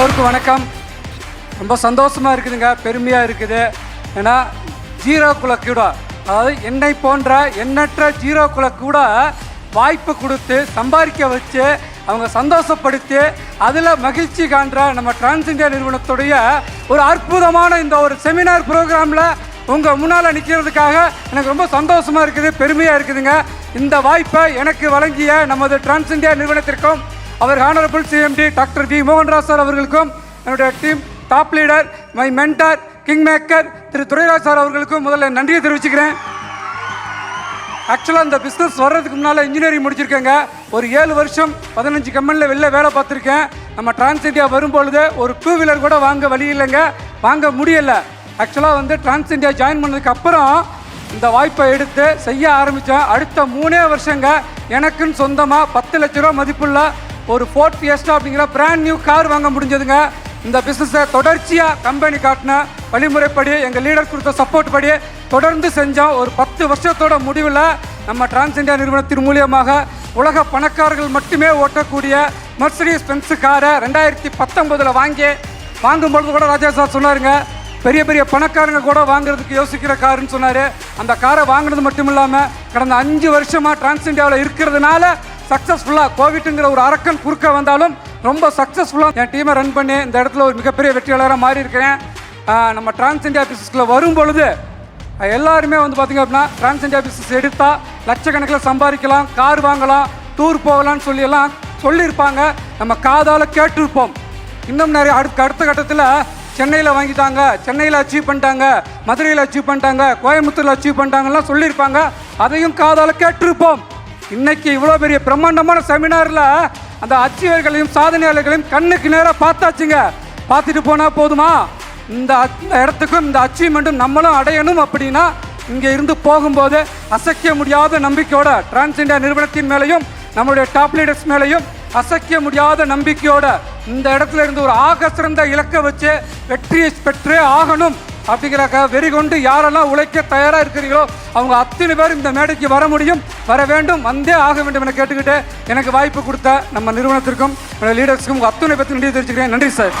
எல்லோருக்கும் வணக்கம். ரொம்ப சந்தோஷமாக இருக்குதுங்க. பெருமையாக இருக்குது. ஏன்னா ஜீரோ கூட அதாவது என்னை போன்ற எண்ணற்ற ஜீரோ கூட வாய்ப்பு கொடுத்து சம்பாதிக்க வச்சு அவங்க சந்தோஷப்படுத்தி அதில் மகிழ்ச்சி காண்ற நம்ம டிரான்ஸ் இந்தியா நிறுவனத்துடைய ஒரு அற்புதமான இந்த ஒரு செமினார் ப்ரோக்ராமில் உங்கள் முன்னால் நிற்கிறதுக்காக எனக்கு ரொம்ப சந்தோஷமாக இருக்குது பெருமையாக இருக்குதுங்க. இந்த வாய்ப்பை எனக்கு வழங்கிய நமது டிரான்ஸ் இந்தியா நிறுவனத்திற்கும் அவர் honourable CMD doctor D Mohanraj sir அவர்களுக்கும் என்னுடைய team top leader my mentor king maker Thiru Durairaj sir அவர்களுக்கும் முதல்ல நன்றியை தெரிவிச்சுக்கிறேன். ஆக்சுவலாக இந்த பிஸ்னஸ் வர்றதுக்கு முன்னால் இன்ஜினியரிங் முடிச்சிருக்கேங்க. ஒரு ஏழு வருஷம் பதினஞ்சு கம்பெனியில் வெளில வேலை பார்த்துருக்கேன். நம்ம டிரான்ஸ் இந்தியா வரும்பொழுது ஒரு டூ வீலர் கூட வாங்க வழி இல்லைங்க. வாங்க முடியலை. ஆக்சுவலாக வந்து டிரான்ஸ் இந்தியா ஜாயின் பண்ணதுக்கு அப்புறம் இந்த வாய்ப்பை எடுத்து செய்ய ஆரம்பித்தேன் அடுத்த மூணே வருஷங்க எனக்குன்னு சொந்தமாக பத்து லட்ச ரூபா மதிப்புள்ள ஒரு ஃபோர்ட் ஃபியஸ்டா அப்படிங்கிற பிராண்ட் நியூ கார் வாங்க முடிஞ்சதுங்க. இந்த பிஸ்னஸை தொடர்ச்சியாக கம்பெனி காட்டின வழிமுறைப்படி எங்கள் லீடர் கொடுத்த சப்போர்ட் படி தொடர்ந்து செஞ்சோம் ஒரு பத்து வருஷத்தோட முடிவில் நம்ம டிரான்ஸ் இந்தியா நிறுவனத்தின் மூலியமாக உலக பணக்காரர்கள் மட்டுமே ஓட்டக்கூடிய மெர்சடிஸ் பென்ஸு காரை ரெண்டாயிரத்தி பத்தொம்போதில் வாங்கி வாங்கும்பொழுது கூட ராஜா சார் சொன்னாருங்க பெரிய பெரிய பணக்காரங்க கூட வாங்குறதுக்கு யோசிக்கிற காருன்னு சொன்னார். அந்த காரை வாங்கினது மட்டும் இல்லாமல் கடந்த அஞ்சு வருஷமாக டிரான்ஸ் இந்தியாவில் இருக்கிறதுனால சக்ஸஸ்ஃபுல்லாக கோவிட்டுங்கிற ஒரு அரக்கன் குறுக்க வந்தாலும் ரொம்ப சக்ஸஸ்ஃபுல்லாக என் டீமை ரன் பண்ணி இந்த இடத்துல ஒரு மிகப்பெரிய வெற்றியாளராக மாறி இருக்கிறேன் நம்ம டிரான்ஸ் இந்தியா பிசினஸ்க்குள்ள வரும் பொழுது எல்லாருமே வந்து பார்த்தீங்க அப்படின்னா டிரான்ஸ் இந்தியா பிசினஸ் எடுத்தால் லட்சக்கணக்கில் சம்பாதிக்கலாம் கார் வாங்கலாம் டூர் போகலாம்னு சொல்லி எல்லாம் சொல்லியிருப்பாங்க. நம்ம காதால் கேட்டிருப்போம். இன்னும் நிறைய அடுத்த அடுத்த கட்டத்தில் சென்னையில் வாங்கிட்டாங்க சென்னையில் அச்சீவ் பண்ணிட்டாங்க மதுரையில் அச்சீவ் பண்ணிட்டாங்க கோயம்புத்தூரில் அச்சீவ் பண்ணிட்டாங்கலாம் சொல்லியிருப்பாங்க. அதையும் காதால் கேட்டிருப்போம். இன்னைக்கு இவ்வளோ பெரிய பிரம்மாண்டமான செமினாரில் அந்த அச்சீவர்களையும் சாதனையாளர்களையும் கண்ணுக்கு நேராக பார்த்தாச்சுங்க. பார்த்துட்டு போனால் போதுமா? இந்த இந்த இடத்துக்கும் இந்த அச்சீவ்மெண்ட்டும் நம்மளும் அடையணும் அப்படின்னா இங்கே இருந்து போகும்போது அசைக்க முடியாத நம்பிக்கையோட டிரான்ஸ் இந்தியா நிறுவனத்தின் மேலேயும் நம்மளுடைய டாப் லீடர்ஸ் மேலேயும் அசைக்க முடியாத நம்பிக்கையோட இந்த இடத்துல இருந்து ஒரு ஆக சிறந்த இலக்கை வச்சு வெற்றியை பெற்றே ஆகணும். அப்படிங்கிறாக்க வெறி கொண்டு யாரெல்லாம் உழைக்க தயாராக இருக்கிறீங்களோ அவங்க அத்தனை பேர் இந்த மேடைக்கு வர முடியும் வர வேண்டும் வந்தே ஆக வேண்டும் என கேட்டுக்கிட்டு எனக்கு வாய்ப்பு கொடுத்த நம்ம நிறுவனத்திற்கும் லீடர்ஸுக்கும் உங்கள் அத்தனை பேருக்கு நன்றி தெரிவிச்சுக்கிறேன். நன்றி சார்